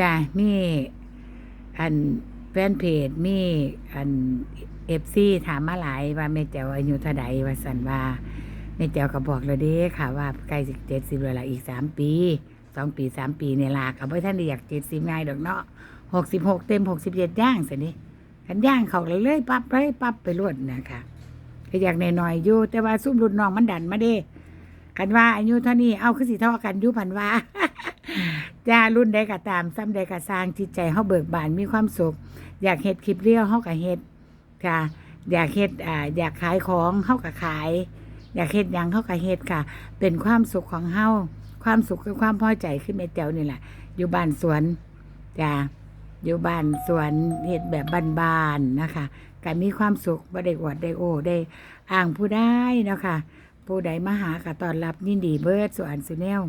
จ้ะมีอันแฟนเพจมีอันเอฟซีถามมาหลายว่าแม่แจ๋วอายุเท่าใดว่าสันว่าแม่แจ๋วก็บอกแล้วเด้ค่ะ ว่าใกล้สิเจ็ดสิบแล้วล่ะอีกสามปีสองปีสามปีเนี่ยลากับพ่ท่านได้อยากเจ็ดสิบง่ายดอกเนาะหกสิบหกเต็มหกสิบเจ็ดย่างสินี่ขันย่างเขาเลยปั๊บเลยปั๊บไปรวดนะคะก็อยากหน่อยอยู่ แต่ว่าซุ่มรุ่นน้องมันดันมาเด้กันว่าอายุเท่านี้เอาคือสิเท่ากันยุพันว่า จ้ารุ่นใดก็ตามซ้ำใดก็สร้างจิตใจเฮาเบิกบานมีความสุข อยากเฮ็ดคลิปเรียวเฮาก็เฮ็ดค่ะ อยากเฮ็ดอ่าอยากขายของเฮาก็ขาย อยากเฮ็ดหยังเฮาก็เฮ็ดค่ะ เป็นความสุขของเฮาความสุขคือความพอใจขึ้นแม่แจ๋วนี่แหละอยู่บ้านสวนจ้าอยู่บ้านสวนเฮ็ดแบบบ้านๆนะคะก็มีความสุขบ่ได้อวดได้โอ้ได้อ้างผู้ได้เนาะค่ะผู้ใดมาหาก็ต้อนรับยินดีเบิดสุอันสุแนว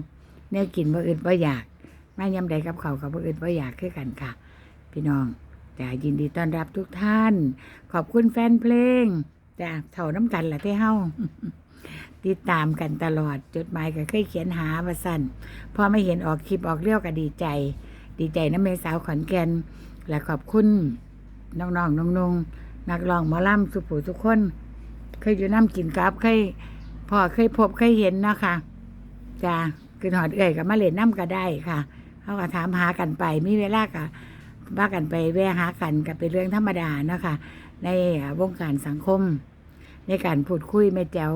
แนวกินบ่อื่นบ่อยากมายำใดกับเขากับผู้อื่นว่าอยากคือกันค่ะ พี่น้องจะยินดีต้อนรับทุกท่าน ขอบคุณแฟนเพลงจะเท่าน้ำกันแหละที่เฮาติดตามกันตลอดจดหมายก็เคยเขียนหาว่าสั่นพอไม่เห็นออกคลิปออกเลี้ยวก็ดีใจ ดีใจน้ำเมสาวขอนแก่นและขอบคุณน้องๆน้องๆนักร้องหมอลำสุผูทุกคน เคยอยู่น้ำกินกับเคยพอเคยพบเคยเห็นนะคะจ้า คือหอดเอื่อยกับมาเล่นน้ำก็ได้ค่ะเขาก็ถามหากันไป มีเวลาก็ว่ากันไปแวะหากันก็เป็นเรื่องธรรมดาเนาะคะในวงการสังคม ในการพูดคุยแม่แจ๋ว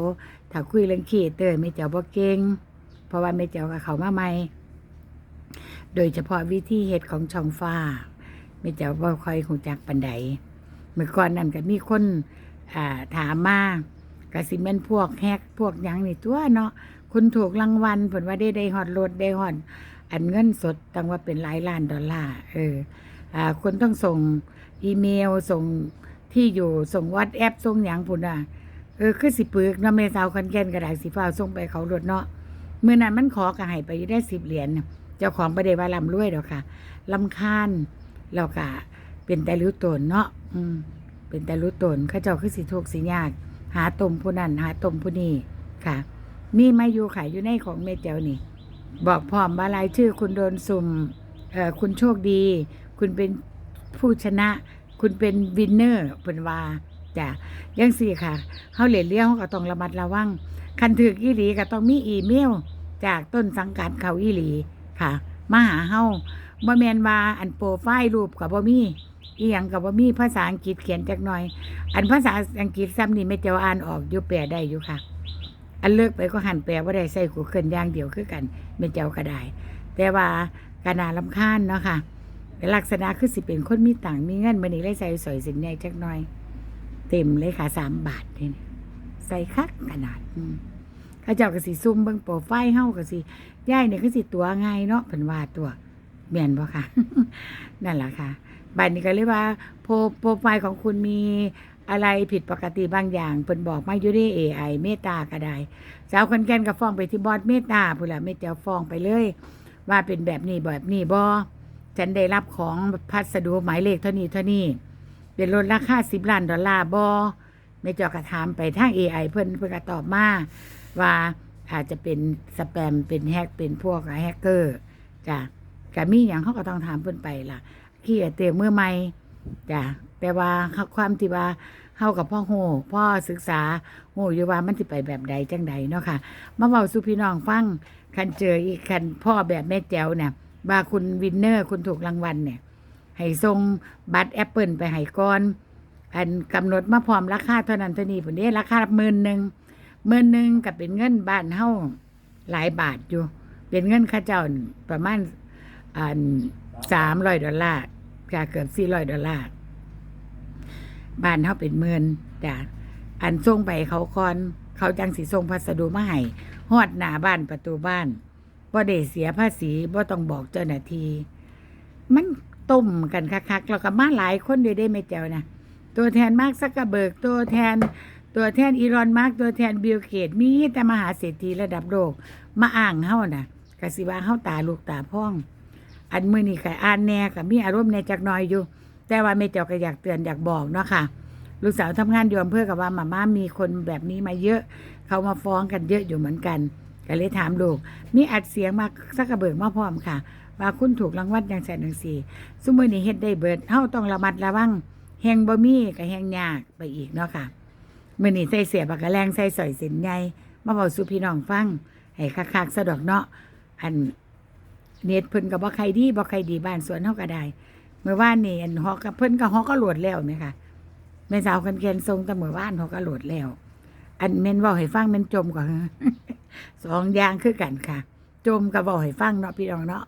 ถ้าคุยเรื่องขี้เตยแม่แจ๋วบ่เก่งเพราะว่าแม่แจ๋วกับเขามาใหม่โดยเฉพาะวิธีเฮ็ดของช่องฟ้าแม่แจ๋วบ่ค่อยคงจักปันใดเมื่อก่อนนั่นก็มีคนถามมาก็สิแม่นพวกแฮกพวกยังนี่ตัวเนาะ คุณถูกรางวัลผลว่าได้ได้ฮอดรถได้ฮอดอันเงินสดตั้งว่าเป็นหลายล้านดอลลาร์เอออ่าคนต้องส่งอีเมลส่งที่อยู่ส่งวัดแอปส่งหยังพุ่นอะเออคือสิปึกนาะเมสาวคันแก่นกระดาษสีฟ้าส่งไปเขารถเนาะเมื่อนั้นมันขอกระหายไปได้สิบเหรียญเจ้าของประเดี๋ยวว่าลำรวยดอกค่ะลำคาญแล้วก็เป็นแต่รู้ตนเนาะอืมเป็นแต่รู้ตนข้าเจ้าคือสิทุกสิยาก หาตมผู้นั้นหาตมผู้นี้ค่ะ มีมาอยู่ขายอยู่ในของเมเจวนี่ บอกพร้อมว่ารายชื่อคุณโดนสุ่มเอ่อคุณโชคดี คุณเป็นผู้ชนะ คุณเป็นวินเนอร์เป็นว่าจ้ะยังสี่ค่ะเฮาเหรียญเลี้ยวเขาก็ต้องระมัดระวัง คันถือกอีหลีก็ต้องมีอีเมล จากต้นสังกัดเขาอีหลีค่ะ มาหาเฮาบ่แมนว่าอันโปรไฟล์รูปก็บ่มีอีหยังก็บ่มีภาษาอังกฤษเขียนจักหน่อย อันภาษาอังกฤษซ้ำนี่แม่เจ้าอ่านออกอยู่แปลได้อยู่ค่ะ อันเลิกไปก็หันแปลว่าได้ใส่กูเกินอย่างเดียวคือกันเป็นเจ้าก็ได้แต่ว่าการนาลำคาญเนาะค่ะลักษณะคือสิเป็นคนมีต่างมีเงินมันนี่เลยใส่สอยสินใหญ่จักน่อย เต็มเลยค่ะสามบาทนี่นะใส่คักขนาดอืมข้าเจ้าก็สิซุ่มเบิ่งโปรไฟล์เฮาก็สิย่ายเนี่ยคือสิตัวไงเนาะเพิ่นว่าตัวแม่นบ่ค่ะ นั่นแหละค่ะบัดนี้ก็เลยว่าโปรโปรไฟล์ของคุณมี อะไรผิดปกติบางอย่างเพิ่นบอกมาอยู่ใน AI เมตตาก็ได้สาวคนแก่นก็ฟ้องไปที่บอสเมตตาพุ่นละเมตตาฟ้องไปเลย ว่าเป็นแบบนี้แบบนี้บอฉันได้รับของพัสดุหมายเลขเท่านี้เท่านี้เป็นลดราคาสิบล้านดอลลาร์บอเมตตาก็ถามไปทาง AI เพิ่นเพิ่นก็ตอบมาว่าอาจจะเป็นสแปมเป็นแฮกเป็นพวกแฮกเกอร์จ้ะก็มีอย่างเขาก็ต้องถามเพิ่นไปล่ะขี้เตียเมื่อใหม่ จ้ะแต่ว่าความที่ว่าเฮากับพ่อโหพ่อศึกษาโหอยู่ว่ามันสิไปแบบใดจังใดเนาะค่ะมาเบาสู่พี่น้องฟังคันเจออีกคันพ่อแบบแม่แจ๋วเนี่ยว่าคุณวินเนอร์คุณถูกรางวัลเนี่ยให้ส่งบัตรแอปเปิลไปให้ก่อนอันกำหนดมาพร้อมราคาเท่านั้นเท่านี้ผมนี้ราคาหมื่นหนึ่งหมื่นหนึ่งกับเป็นเงินบ้านเฮาหลายบาทอยู่ เป็นเงินค่าเจ้าประมาณอันสามร้อยดอลลาร์ก็เกือบสี่ร้อยดอลลาร์ บ้านเฮาเป็นหมื่นจ้ะอันส่งไปเขาก่อน เขาจังสิส่งพัสดุมาให้ฮอดหน้าบ้านประตูบ้านบ่ได้เสียภาษีบ่ต้องบอกเจ้าหน้าที่มันต้มกันคักๆแล้วก็มาหลายคนเด้ได้ไม่เจ้านะตัวแทนมาร์คซักกร์เบิกตัวแทน ตัวแทนอีรอนมาร์กตัวแทนบิลเกตมีแต่มหาเศรษฐีระดับโลกมาอ่างเฮาน่ะกสิว่าเฮาตาลูกตาพ่อง อันมื้อนี้ก็อ่านแน่ก็มีอารมณ์แน่จักน่อยอยู่ แต่ว่าแม่เจ้าก็อยากเตือนอยากบอกเนาะค่ะ ลูกสาวทำงานอยู่อำเภอกับว่ามาม่ามีคนแบบนี้มาเยอะ เขามาฟ้องกันเยอะอยู่เหมือนกันก็เลยถามลูกมีอัดเสียงมาสักกระเบิกมาพร้อมค่ะ ว่าคุณถูกรางวัลจังซั่นจังซี่ซุมือนี้เฮ็ดได้เบิดเฮาต้องระมัดระวังแฮงบ่มีก็แฮงยากไปอีกเนาะค่ะมื้อนี้ใส่เสียบกกะแลงใส่สอยเส้นใหญ่มาเว้าสู่พี่น้องฟังให้คักๆสะดอกเนาะอันเน็ตเพิ่นก็บ่ใครดีบ่ใครดีบ้านสวนเฮาก็ได้ เมื่อวานนี่อันฮอกกับเพิ่นก็ฮอกก็โหลดแล้วไหมคะแม่สาวกันเกนทรงแต่เมื่อวานฮอกก็โหลดแล้ว อันเมนเว้าให้ฟังเมนจมก่อนสองอย่างคือกันค่ะ จมกับเว้าให้ฟังเนาะพี่น้องเนาะ